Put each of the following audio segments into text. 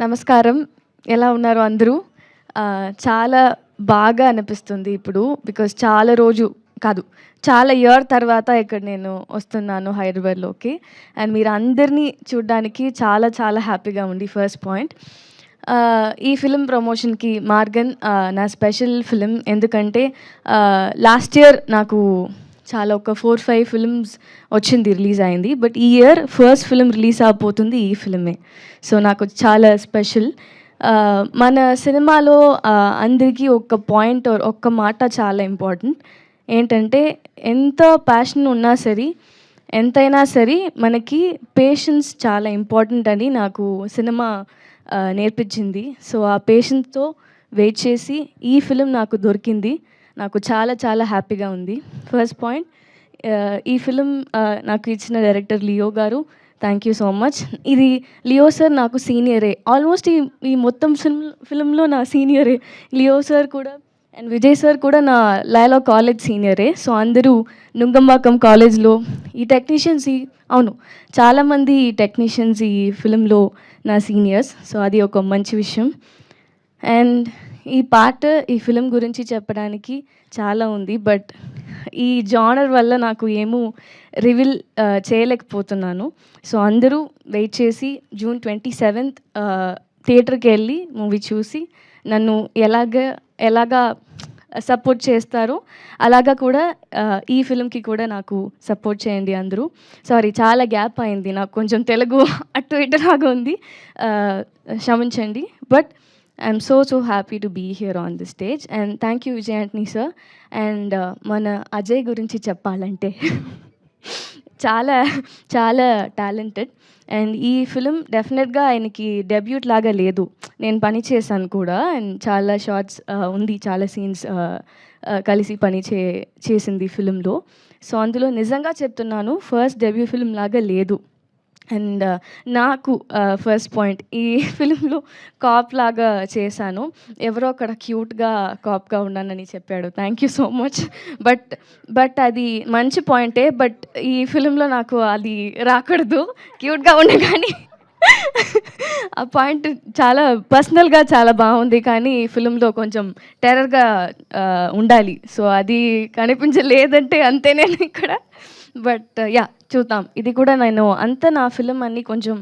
నమస్కారం. ఎలా ఉన్నారు అందరూ? చాలా బాగా అనిపిస్తుంది ఇప్పుడు బికాజ్ చాలా రోజు కాదు చాలా ఇయర్ తర్వాత ఇక్కడ నేను వస్తున్నాను హైదరాబాద్లోకి. అండ్ మీరు అందరినీ చూడడానికి చాలా చాలా హ్యాపీగా ఉంది ఫస్ట్ పాయింట్ ఈ ఫిలిం ప్రమోషన్కి మార్గన్ నా స్పెషల్ ఫిలిం ఎందుకంటే లాస్ట్ ఇయర్ నాకు చాలా ఒక ఫోర్ ఫైవ్ ఫిల్మ్స్ వచ్చింది రిలీజ్ అయింది. బట్ ఈ ఇయర్ ఫస్ట్ ఫిలిం రిలీజ్ అయిపోతుంది ఈ ఫిల్మే సో నాకు చాలా స్పెషల్ uh, మన సినిమాలో uh, అందరికీ ఒక పాయింట్ ఒక్క మాట చాలా ఇంపార్టెంట్ ఏంటంటే ఎంత ప్యాషన్ ఉన్నా సరే ఎంతైనా సరే మనకి పేషెన్స్ చాలా ఇంపార్టెంట్ అని నాకు సినిమా uh, నేర్పించింది. సో ఆ పేషెన్స్తో వెయిట్ చేసి ఈ ఫిలిం నాకు దొరికింది. నాకు చాలా చాలా హ్యాపీగా ఉంది. ఫస్ట్ పాయింట్ ఈ ఫిలిం నాకు ఇచ్చిన డైరెక్టర్ లియో గారు థ్యాంక్ యూ సో మచ్ ఇది లియో సార్ నాకు సీనియరే ఆల్మోస్ట్ ఈ ఈ మొత్తం ఫిల్మ్ ఫిల్మ్లో నా సీనియరే లియో సార్ కూడా అండ్ విజయ్ సార్ కూడా నా లైలా కాలేజ్ సీనియరే సో అందరూ నుంగంబాకం కాలేజ్లో ఈ టెక్నీషియన్స్ ఈ అవును చాలామంది టెక్నీషియన్స్ ఈ ఫిలింలో నా సీనియర్స్ సో అది ఒక మంచి విషయం. అండ్ ఈ పాట ఈ ఫిలిం గురించి చెప్పడానికి చాలా ఉంది బట్ ఈ జానర్ వల్ల నాకు ఏమో రివీల్ చేయలేకపోతున్నాను. సో అందరూ వెయిట్ చేసి జూన్ ట్వంటీ సెవెంత్ థియేటర్కి వెళ్ళి మూవీ చూసి నన్ను ఎలాగ ఎలాగా సపోర్ట్ చేస్తారో అలాగా కూడా ఈ ఫిల్మ్కి కూడా నాకు సపోర్ట్ చేయండి అందరూ. సారీ చాలా గ్యాప్ అయింది నాకు కొంచెం తెలుగు అటు ఇటు లాగా ఉంది క్షమించండి. But I'm so so happy to be here on the stage and thank you Vijay Antony sir and మన అజయ్ గురించి చెప్పాలంటే చాలా చాలా టాలెంటెడ్ అండ్ ఈ ఫిలిం డెఫినెట్గా ఆయనకి డెబ్యూట్ లాగా లేదు. నేను పని చేశాను కూడా. అండ్ చాలా షార్ట్స్ uh, ఉంది. చాలా సీన్స్ uh, uh, కలిసి పని చే చేసింది ఫిలింలో సో అందులో నిజంగా చెప్తున్నాను ఫస్ట్ డెబ్యూ ఫిలిం లాగా లేదు. అండ్ uh, నాకు uh, ఫస్ట్ పాయింట్ ఈ ఫిలింలో కాప్ లాగా చేశాను. ఎవరో అక్కడ క్యూట్గా కాప్గా ఉన్నానని చెప్పాడు. Thank you so much but but అది మంచి పాయింటే బట్ ఈ ఫిలింలో నాకు అది రాకూడదు. క్యూట్గా ఉండే కానీ ఆ పాయింట్ చాలా పర్సనల్గా చాలా బాగుంది. కానీ ఈ ఫిలింలో కొంచెం టెర్రర్గా uh, ఉండాలి. సో అది కనిపించలేదంటే అంతే నేను ఇక్కడ. బట్ యా uh, చూద్దాం. ఇది కూడా నేను అంత నా ఫిలిం అన్ని కొంచెం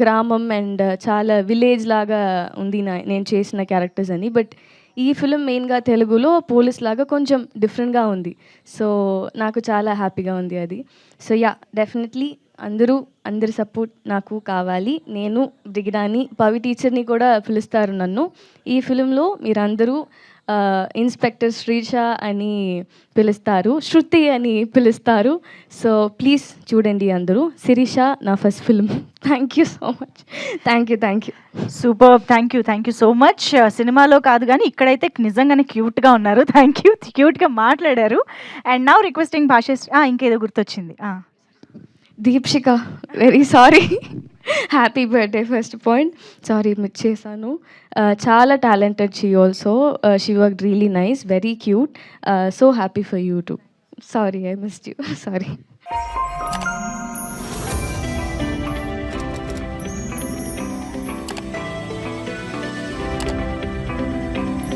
గ్రామం అండ్ uh, చాలా విలేజ్ లాగా ఉంది నా నేను చేసిన క్యారెక్టర్స్ అని బట్ ఈ ఫిలిం మెయిన్గా తెలుగులో పోలీస్ లాగా కొంచెం డిఫరెంట్గా ఉంది. సో నాకు చాలా హ్యాపీగా ఉంది అది. సో యా డెఫినెట్లీ అందరూ అందరి సపోర్ట్ నాకు కావాలి. నేను దిగడాన్ని పవి టీచర్ని కూడా పిలుస్తారు నన్ను. ఈ ఫిలింలో మీరందరూ ఇన్స్పెక్టర్ శ్రీష అని పిలుస్తారు శృతి అని పిలుస్తారు. సో ప్లీజ్ చూడండి అందరూ. శిరీష నా first film thank you so much thank you thank you super thank you thank you so much సినిమాలో కాదు కానీ ఇక్కడైతే నిజంగానే క్యూట్గా ఉన్నారు. థ్యాంక్ యూ క్యూట్గా మాట్లాడారు. అండ్ నౌ రిక్వెస్టింగ్ భాష ఇంకేదో గుర్తొచ్చింది. Deepshika very sorry happy birthday first point sorry miss చేశాను Uh, చాలా talented she also she work really nice very cute so happy for you too sorry I missed you sorry